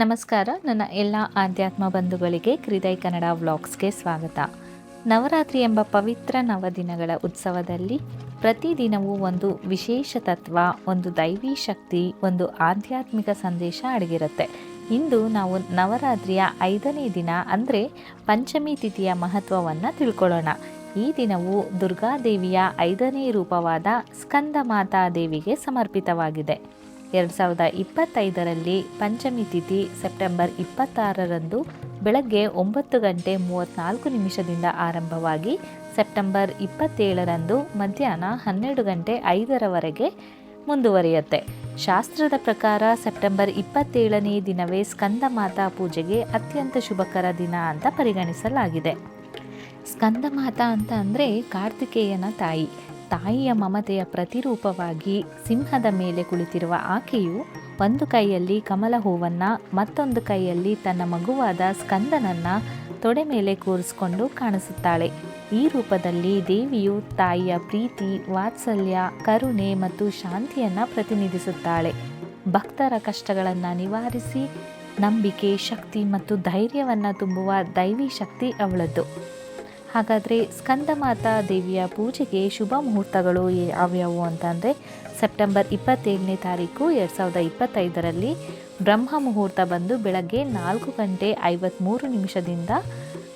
ನಮಸ್ಕಾರ, ನನ್ನ ಎಲ್ಲ ಆಧ್ಯಾತ್ಮ ಬಂಧುಗಳಿಗೆ ಹೃದಯ ಕನ್ನಡ ವ್ಲಾಗ್ಸ್ಗೆ ಸ್ವಾಗತ. ನವರಾತ್ರಿ ಎಂಬ ಪವಿತ್ರ ನವದಿನಗಳ ಉತ್ಸವದಲ್ಲಿ ಪ್ರತಿದಿನವೂ ಒಂದು ವಿಶೇಷ ತತ್ವ, ಒಂದು ದೈವಿ ಶಕ್ತಿ, ಒಂದು ಆಧ್ಯಾತ್ಮಿಕ ಸಂದೇಶ ಅಡಗಿರುತ್ತೆ. ಇಂದು ನಾವು ನವರಾತ್ರಿಯ ಐದನೇ ದಿನ ಅಂದರೆ ಪಂಚಮಿ ತಿಥಿಯ ಮಹತ್ವವನ್ನು ತಿಳ್ಕೊಳ್ಳೋಣ. ಈ ದಿನವು ದುರ್ಗಾದೇವಿಯ ಐದನೇ ರೂಪವಾದ ಸ್ಕಂದ ಮಾತಾ ದೇವಿಗೆ ಸಮರ್ಪಿತವಾಗಿದೆ. ಎರಡು ಸಾವಿರದ ಇಪ್ಪತ್ತೈದರಲ್ಲಿ ಪಂಚಮಿ ತಿಥಿ ಸೆಪ್ಟೆಂಬರ್ ಇಪ್ಪತ್ತಾರರಂದು ಬೆಳಗ್ಗೆ ಒಂಬತ್ತು ಗಂಟೆ ಮೂವತ್ತ್ನಾಲ್ಕು ನಿಮಿಷದಿಂದ ಆರಂಭವಾಗಿ ಸೆಪ್ಟೆಂಬರ್ ಇಪ್ಪತ್ತೇಳರಂದು ಮಧ್ಯಾಹ್ನ ಹನ್ನೆರಡು ಗಂಟೆ ಐದರವರೆಗೆ ಮುಂದುವರಿಯುತ್ತೆ. ಶಾಸ್ತ್ರದ ಪ್ರಕಾರ ಸೆಪ್ಟೆಂಬರ್ ಇಪ್ಪತ್ತೇಳನೇ ದಿನವೇ ಸ್ಕಂದ ಮಾತಾ ಪೂಜೆಗೆ ಅತ್ಯಂತ ಶುಭಕರ ದಿನ ಅಂತ ಪರಿಗಣಿಸಲಾಗಿದೆ. ಸ್ಕಂದ ಮಾತಾ ಅಂತ ಅಂದರೆ ಕಾರ್ತಿಕೇಯನ ತಾಯಿ. ತಾಯಿಯ ಮಮತೆಯ ಪ್ರತಿರೂಪವಾಗಿ ಸಿಂಹದ ಮೇಲೆ ಕುಳಿತಿರುವ ಆಕೆಯು ಒಂದು ಕೈಯಲ್ಲಿ ಕಮಲ ಹೂವನ್ನು, ಮತ್ತೊಂದು ಕೈಯಲ್ಲಿ ತನ್ನ ಮಗುವಾದ ಸ್ಕಂದನನ್ನು ತೊಡೆ ಮೇಲೆ ಕೂರಿಸಿಕೊಂಡು ಕಾಣಿಸುತ್ತಾಳೆ. ಈ ರೂಪದಲ್ಲಿ ದೇವಿಯು ತಾಯಿಯ ಪ್ರೀತಿ, ವಾತ್ಸಲ್ಯ, ಕರುಣೆ ಮತ್ತು ಶಾಂತಿಯನ್ನು ಪ್ರತಿನಿಧಿಸುತ್ತಾಳೆ. ಭಕ್ತರ ಕಷ್ಟಗಳನ್ನು ನಿವಾರಿಸಿ ನಂಬಿಕೆ, ಶಕ್ತಿ ಮತ್ತು ಧೈರ್ಯವನ್ನು ತುಂಬುವ ದೈವಿ ಶಕ್ತಿ ಅವಳದ್ದು. ಹಾಗಾದರೆ ಸ್ಕಂದಮಾತಾ ದೇವಿಯ ಪೂಜೆಗೆ ಶುಭ ಮುಹೂರ್ತಗಳು ಯಾವ್ಯಾವು ಅಂತಂದರೆ ಸೆಪ್ಟೆಂಬರ್ ಇಪ್ಪತ್ತೇಳನೇ ತಾರೀಕು ಎರಡು ಸಾವಿರದ ಇಪ್ಪತ್ತೈದರಲ್ಲಿ ಬ್ರಹ್ಮ ಮುಹೂರ್ತ ಬಂದು ಬೆಳಗ್ಗೆ ನಾಲ್ಕು ಗಂಟೆ ಐವತ್ತ್ಮೂರು ನಿಮಿಷದಿಂದ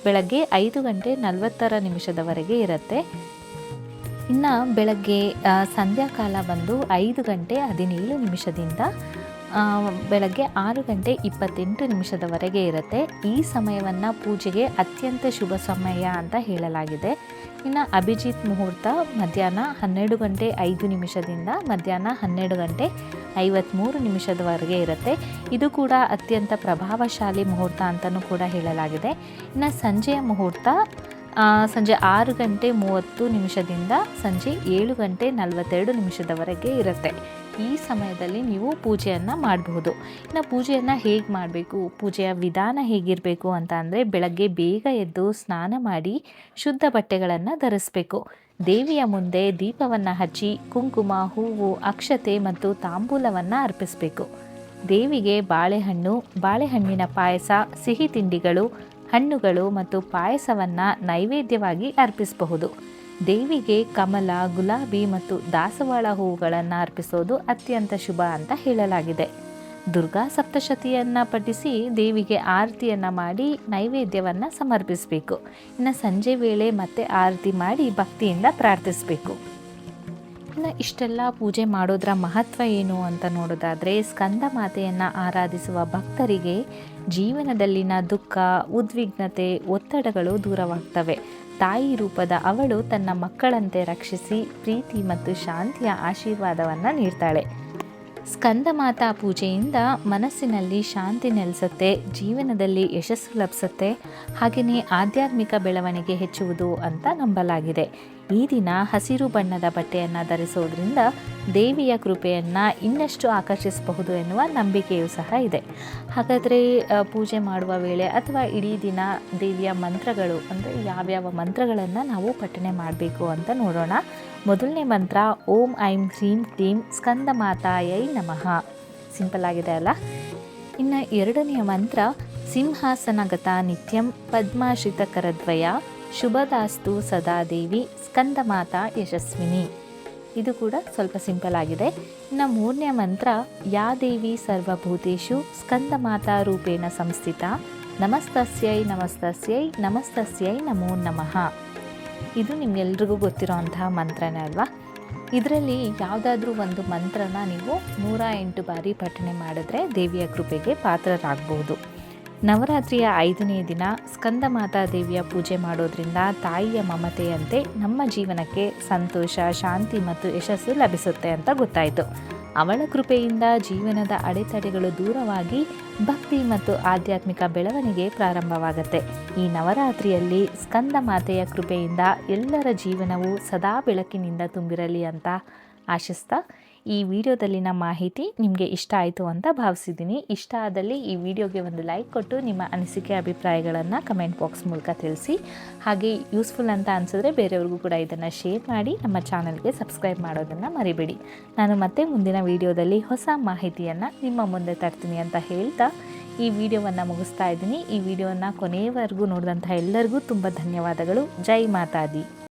ಬೆಳಗ್ಗೆ ಐದು ಗಂಟೆ ನಲವತ್ತರ ನಿಮಿಷದವರೆಗೆ ಇರುತ್ತೆ. ಇನ್ನು ಬೆಳಗ್ಗೆ ಸಂಧ್ಯಾಕಾಲ ಬಂದು ಐದು ಗಂಟೆ ಹದಿನೇಳು ನಿಮಿಷದಿಂದ ಬೆಳಗ್ಗೆ ಆರು ಗಂಟೆ ಇಪ್ಪತ್ತೆಂಟು ನಿಮಿಷದವರೆಗೆ ಇರುತ್ತೆ. ಈ ಸಮಯವನ್ನು ಪೂಜೆಗೆ ಅತ್ಯಂತ ಶುಭ ಸಮಯ ಅಂತ ಹೇಳಲಾಗಿದೆ. ಇನ್ನು ಅಭಿಜಿತ್ ಮುಹೂರ್ತ ಮಧ್ಯಾಹ್ನ ಹನ್ನೆರಡು ಗಂಟೆ ಐದು ನಿಮಿಷದಿಂದ ಮಧ್ಯಾಹ್ನ ಹನ್ನೆರಡು ಗಂಟೆ ಐವತ್ತ್ಮೂರು ನಿಮಿಷದವರೆಗೆ ಇರುತ್ತೆ. ಇದು ಕೂಡ ಅತ್ಯಂತ ಪ್ರಭಾವಶಾಲಿ ಮುಹೂರ್ತ ಅಂತಲೂ ಕೂಡ ಹೇಳಲಾಗಿದೆ. ಇನ್ನು ಸಂಜೆಯ ಮುಹೂರ್ತ ಸಂಜೆ ಆರು ಗಂಟೆ ಮೂವತ್ತು ನಿಮಿಷದಿಂದ ಸಂಜೆ ಏಳು ಗಂಟೆ ನಲವತ್ತೆರಡು ನಿಮಿಷದವರೆಗೆ ಇರುತ್ತೆ. ಈ ಸಮಯದಲ್ಲಿ ನೀವು ಪೂಜೆಯನ್ನು ಮಾಡಬಹುದು. ಇನ್ನು ಪೂಜೆಯನ್ನು ಹೇಗೆ ಮಾಡಬೇಕು, ಪೂಜೆಯ ವಿಧಾನ ಹೇಗಿರಬೇಕು ಅಂತ ಅಂದರೆ ಬೆಳಗ್ಗೆ ಬೇಗ ಎದ್ದು ಸ್ನಾನ ಮಾಡಿ ಶುದ್ಧ ಬಟ್ಟೆಗಳನ್ನು ಧರಿಸಬೇಕು. ದೇವಿಯ ಮುಂದೆ ದೀಪವನ್ನು ಹಚ್ಚಿ ಕುಂಕುಮ, ಹೂವು, ಅಕ್ಷತೆ ಮತ್ತು ತಾಂಬೂಲವನ್ನು ಅರ್ಪಿಸಬೇಕು. ದೇವಿಗೆ ಬಾಳೆಹಣ್ಣು, ಬಾಳೆಹಣ್ಣಿನ ಪಾಯಸ, ಸಿಹಿ ತಿಂಡಿಗಳು, ಹಣ್ಣುಗಳು ಮತ್ತು ಪಾಯಸವನ್ನು ನೈವೇದ್ಯವಾಗಿ ಅರ್ಪಿಸಬಹುದು. ದೇವಿಗೆ ಕಮಲ, ಗುಲಾಬಿ ಮತ್ತು ದಾಸವಾಳ ಹೂವುಗಳನ್ನು ಅರ್ಪಿಸೋದು ಅತ್ಯಂತ ಶುಭ ಅಂತ ಹೇಳಲಾಗಿದೆ. ದುರ್ಗಾ ಸಪ್ತಶತಿಯನ್ನು ಪಠಿಸಿ ದೇವಿಗೆ ಆರತಿಯನ್ನು ಮಾಡಿ ನೈವೇದ್ಯವನ್ನು ಸಮರ್ಪಿಸಬೇಕು. ಇನ್ನು ಸಂಜೆ ವೇಳೆ ಮತ್ತೆ ಆರತಿ ಮಾಡಿ ಭಕ್ತಿಯಿಂದ ಪ್ರಾರ್ಥಿಸಬೇಕು. ಇನ್ನು ಇಷ್ಟೆಲ್ಲ ಪೂಜೆ ಮಾಡೋದರ ಮಹತ್ವ ಏನು ಅಂತ ನೋಡೋದಾದರೆ, ಸ್ಕಂದ ಮಾತೆಯನ್ನು ಆರಾಧಿಸುವ ಭಕ್ತರಿಗೆ ಜೀವನದಲ್ಲಿನ ದುಃಖ, ಉದ್ವಿಗ್ನತೆ, ಒತ್ತಡಗಳು ದೂರವಾಗ್ತವೆ. ತಾಯಿ ರೂಪದ ಅವಳು ತನ್ನ ಮಕ್ಕಳಂತೆ ರಕ್ಷಿಸಿ ಪ್ರೀತಿ ಮತ್ತು ಶಾಂತಿಯ ಆಶೀರ್ವಾದವನ್ನು ನೀಡ್ತಾಳೆ. ಸ್ಕಂದ ಮಾತಾ ಪೂಜೆಯಿಂದ ಮನಸ್ಸಿನಲ್ಲಿ ಶಾಂತಿ ನೆಲೆಸುತ್ತೆ, ಜೀವನದಲ್ಲಿ ಯಶಸ್ಸು ಲಭಿಸುತ್ತೆ, ಹಾಗೆಯೇ ಆಧ್ಯಾತ್ಮಿಕ ಬೆಳವಣಿಗೆ ಹೆಚ್ಚುವುದು ಅಂತ ನಂಬಲಾಗಿದೆ. ಈ ದಿನ ಹಸಿರು ಬಣ್ಣದ ಬಟ್ಟೆಯನ್ನು ಧರಿಸೋದ್ರಿಂದ ದೇವಿಯ ಕೃಪೆಯನ್ನು ಇನ್ನಷ್ಟು ಆಕರ್ಷಿಸಬಹುದು ಎನ್ನುವ ನಂಬಿಕೆಯೂ ಸಹ ಇದೆ. ಹಾಗಾದರೆ ಪೂಜೆ ಮಾಡುವ ವೇಳೆ ಅಥವಾ ಇಡೀ ದಿನ ದೇವಿಯ ಮಂತ್ರಗಳು, ಅಂದರೆ ಯಾವ್ಯಾವ ಮಂತ್ರಗಳನ್ನು ನಾವು ಪಠನೆ ಮಾಡಬೇಕು ಅಂತ ನೋಡೋಣ. ಮೊದಲನೇ ಮಂತ್ರ, ಓಂ ಐಂ ಹ್ರೀಂ ಕ್ಲೀಂ ಸ್ಕಂದ ಮಾತಾಯೈ ನಮಃ. ಸಿಂಪಲ್ ಆಗಿದೆ ಅಲ್ಲ? ಇನ್ನು ಎರಡನೆಯ ಮಂತ್ರ ಸಿಂಹಾಸನಗತ ನಿತ್ಯಂ ಪದ್ಮಾಶ್ರಿತ ಕರದ್ವಯ, ಶುಭದಾಸ್ತು ಸದಾದೇವಿ ಸ್ಕಂದ ಮಾತಾ ಯಶಸ್ವಿನಿ. ಇದು ಕೂಡ ಸ್ವಲ್ಪ ಸಿಂಪಲ್ ಆಗಿದೆ. ಇನ್ನು ಮೂರನೇ ಮಂತ್ರ, ಯಾ ದೇವಿ ಸರ್ವಭೂತೇಶು ಸ್ಕಂದ ಮಾತಾ ರೂಪೇಣ ಸಂಸ್ಥಿತ, ನಮಸ್ತಸ್ಯೈ ನಮಸ್ತಸ್ಯೈ ನಮಸ್ತಸ್ಯೈ ನಮೋ ನಮಃ. ಇದು ನಿಮ್ಗೆಲ್ರಿಗೂ ಗೊತ್ತಿರೋ ಮಂತ್ರನೇ ಅಲ್ವಾ? ಇದರಲ್ಲಿ ಯಾವುದಾದ್ರೂ ಒಂದು ಮಂತ್ರನ ನೀವು ನೂರ ಎಂಟು ಬಾರಿ ಪಠಣೆ ಮಾಡಿದ್ರೆ ದೇವಿಯ ಕೃಪೆಗೆ ಪಾತ್ರರಾಗಬಹುದು ನವರಾತ್ರಿಯ ಐದನೇ ದಿನ ಸ್ಕಂದ ಮಾತಾ ದೇವಿಯ ಪೂಜೆ ಮಾಡೋದ್ರಿಂದ ತಾಯಿಯ ಮಮತೆಯಂತೆ ನಮ್ಮ ಜೀವನಕ್ಕೆ ಸಂತೋಷ, ಶಾಂತಿ ಮತ್ತು ಯಶಸ್ಸು ಲಭಿಸುತ್ತೆ ಅಂತ ಗೊತ್ತಾಯಿತು. ಅವಳ ಕೃಪೆಯಿಂದ ಜೀವನದ ಅಡೆತಡೆಗಳು ದೂರವಾಗಿ ಭಕ್ತಿ ಮತ್ತು ಆಧ್ಯಾತ್ಮಿಕ ಬೆಳವಣಿಗೆ ಪ್ರಾರಂಭವಾಗುತ್ತೆ. ಈ ನವರಾತ್ರಿಯಲ್ಲಿ ಸ್ಕಂದ ಮಾತೆಯ ಕೃಪೆಯಿಂದ ಎಲ್ಲರ ಜೀವನವು ಸದಾ ಬೆಳಕಿನಿಂದ ತುಂಬಿರಲಿ ಅಂತ ಆಶಿಸ್ತಾ ಈ ವಿಡಿಯೋದಲ್ಲಿನ ಮಾಹಿತಿ ನಿಮಗೆ ಇಷ್ಟ ಆಯಿತು ಅಂತ ಭಾವಿಸಿದ್ದೀನಿ. ಇಷ್ಟ ಆದಲ್ಲಿ ಈ ವಿಡಿಯೋಗೆ ಒಂದು ಲೈಕ್ ಕೊಟ್ಟು ನಿಮ್ಮ ಅನಿಸಿಕೆ, ಅಭಿಪ್ರಾಯಗಳನ್ನು ಕಮೆಂಟ್ ಬಾಕ್ಸ್ ಮೂಲಕ ತಿಳಿಸಿ. ಹಾಗೆ ಯೂಸ್ಫುಲ್ ಅಂತ ಅನಿಸಿದ್ರೆ ಬೇರೆಯವ್ರಿಗೂ ಕೂಡ ಇದನ್ನು ಶೇರ್ ಮಾಡಿ, ನಮ್ಮ ಚಾನಲ್ಗೆ ಸಬ್ಸ್ಕ್ರೈಬ್ ಮಾಡೋದನ್ನು ಮರಿಬೇಡಿ. ನಾನು ಮತ್ತೆ ಮುಂದಿನ ವಿಡಿಯೋದಲ್ಲಿ ಹೊಸ ಮಾಹಿತಿಯನ್ನು ನಿಮ್ಮ ಮುಂದೆ ತರ್ತೀನಿ ಅಂತ ಹೇಳ್ತಾ ಈ ವಿಡಿಯೋವನ್ನು ಮುಗಿಸ್ತಾ ಇದ್ದೀನಿ. ಈ ವಿಡಿಯೋವನ್ನು ಕೊನೆಯವರೆಗೂ ನೋಡಿದಂಥ ಎಲ್ಲರಿಗೂ ತುಂಬ ಧನ್ಯವಾದಗಳು. ಜೈ ಮಾತಾದಿ.